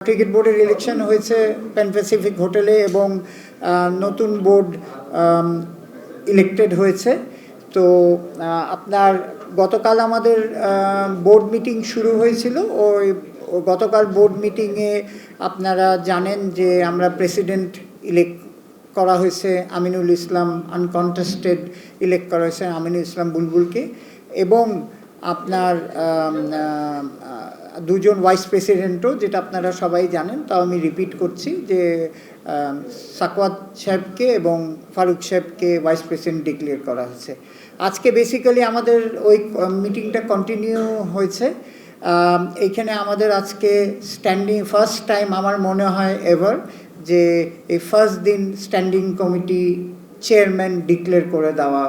Cricket বোর্ডের election হয়েছে pan Pacific হোটেলে এবং নতুন বোর্ড ইলেক্টেড হয়েছে। তো আপনার গতকাল আমাদের বোর্ড মিটিং শুরু হয়েছিল। ওই, গতকাল বোর্ড মিটিংয়ে আপনারা জানেন যে আমরা প্রেসিডেন্ট ইলেক্ট করা হয়েছে, আমিনুল ইসলাম আনকন্টেস্টেড ইলেক্ট করা হয়েছে আমিনুল ইসলাম বুলবুলকে। এবং আপনার দুজন ভাইস প্রেসিডেন্টও যেটা আপনারা সবাই জানেন, তাও আমি রিপিট করছি যে সাকওয়াত সাহেবকে এবং ফারুক সাহেবকে ভাইস প্রেসিডেন্ট ডিক্লেয়ার করা হয়েছে। আজকে বেসিক্যালি আমাদের ওই মিটিংটা কন্টিনিউ হয়েছে। এইখানে আমাদের আজকে স্ট্যান্ডিং ফার্স্ট টাইম আমার মনে হয় এভার যে, এই ফার্স্ট দিন স্ট্যান্ডিং কমিটি চেয়ারম্যান ডিক্লেয়ার করে দেওয়া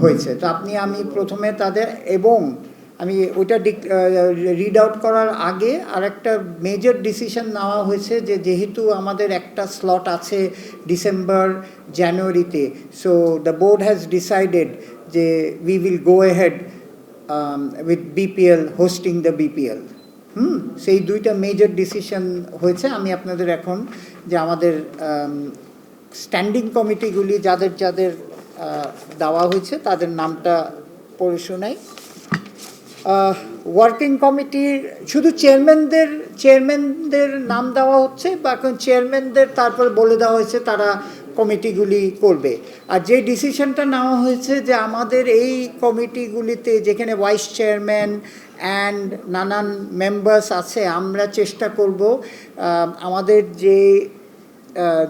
হয়েছে। তো আপনি, আমি প্রথমে তাদের এবং আমি ওইটা রিড আউট করার আগে আর একটা মেজর ডিসিশন নেওয়া হয়েছে যে যেহেতু আমাদের একটা স্লট আছে ডিসেম্বর জানুয়ারিতে so the board has decided যে we will go ahead with BPL hosting the BPL hmm সেই দুইটা মেজর ডিসিশন হয়েছে। আমি আপনাদের এখন যে আমাদের স্ট্যান্ডিং কমিটিগুলি যাদের যাদের দেওয়া হয়েছে তাদের নামটা পড়ে শোনাই। ওয়ার্কিং কমিটির শুধু চেয়ারম্যানদের চেয়ারম্যানদের নাম দেওয়া হচ্ছে বা এখন চেয়ারম্যানদের তারপর বলে দেওয়া হয়েছে তারা কমিটিগুলি করবে। আর যে ডিসিশনটা নেওয়া হয়েছে যে আমাদের এই কমিটিগুলিতে যেখানে ভাইস চেয়ারম্যান অ্যান্ড নানান মেম্বার্স আছে, আমরা চেষ্টা করব আমাদের যে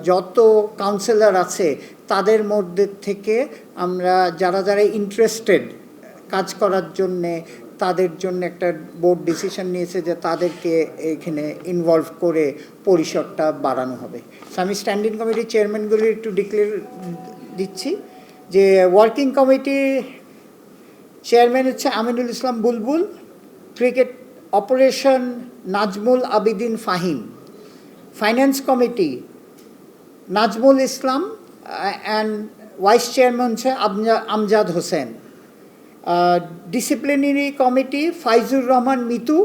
যত কাউন্সিলর আছে তাদের মধ্যে থেকে আমরা যারা যারা ইন্টারেস্টেড কাজ করার জন্যে তাদের জন্য একটা বোর্ড ডিসিশন নিয়েছে যে তাদেরকে এখানে ইনভলভ করে পরিসরটা বাড়ানো হবে। So, আমি স্ট্যান্ডিং কমিটির চেয়ারম্যানগুলি একটু ডিক্লেয়ার দিচ্ছি যে ওয়ার্কিং কমিটি চেয়ারম্যান হচ্ছে Aminul Islam Bulbul cricket operation Nazmul Abedin Fahim finance committee Nazmul Islam and vice chairman হচ্ছে আমজা- Amjad Hossain. Disciplinary committee Faizur Rahman Mithu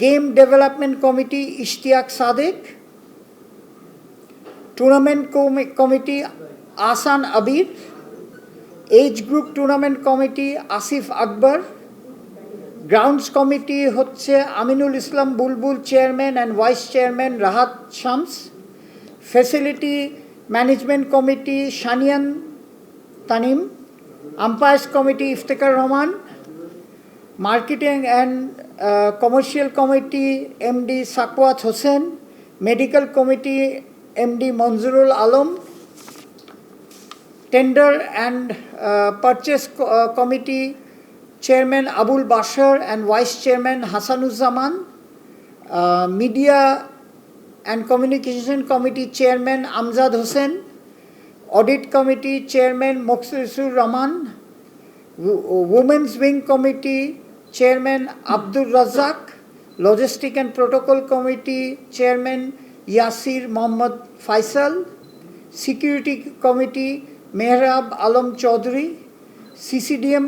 game development committee Ishtiaque Sadek tournament committee Ahsan Abir age group tournament committee Asif Akbar grounds committee হচ্ছে Aminul Islam Bulbul chairman and vice chairman Rahat Shams facility management committee Saniyan Tanim umpires committee Iftekhar Rahman marketing and commercial committee MD Sakhawat Hossain medical committee MD Monjurul Alam tender and purchase committee chairman Abul Bashar and vice chairman Hasanuzzaman media and communication committee chairman Amjad Hossain audit committee chairman Maksusur Rahman women's wing committee chairman Abdur Razzak logistic and protocol committee chairman Yasir Mohammad Faisal security committee Mehrab Alam Chowdhury CCDM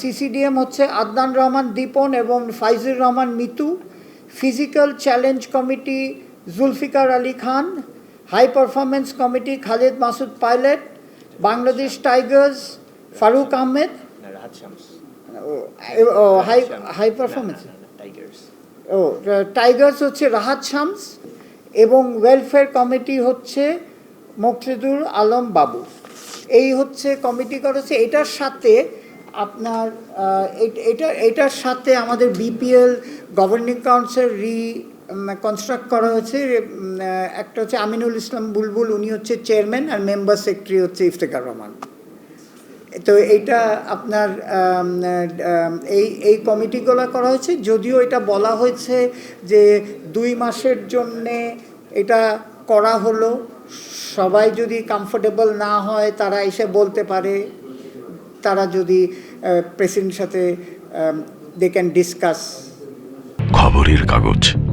CCDM হচ্ছে আদনান রহমান দীপন এবং Faizur Rahman Mithu physical challenge committee Zulfiqar Ali Khan high performance committee Khaled Masud Pilot Bangladesh Tigers Faruque Ahmed ও high high performance Tigers ও Tigers হচ্ছে রাহাত শামস এবং welfare committee হচ্ছে মকসিদুর আলম বাবু এই হচ্ছে committee করেছে। এটার সাথে আপনার এটা এটার সাথে আমাদের BPL governing council reconstruct করা হয়েছে একটা হচ্ছে আমিনুল ইসলাম বুলবুল, উনি হচ্ছে চেয়ারম্যান আর মেম্বার সেক্রেটারি হচ্ছে ইফতেখার রহমান। তো এইটা আপনার এই এই কমিটিগুলো করা হয়েছে, যদিও এটা বলা হয়েছে যে দুই মাসের জন্যে এটা করা হলো, সবাই যদি কমফোর্টেবল না হয় তারা এসে বলতে পারে, তারা যদি প্রেসিডেন্টের সাথে দে ক্যান ডিসকাস খবরের কাগজ।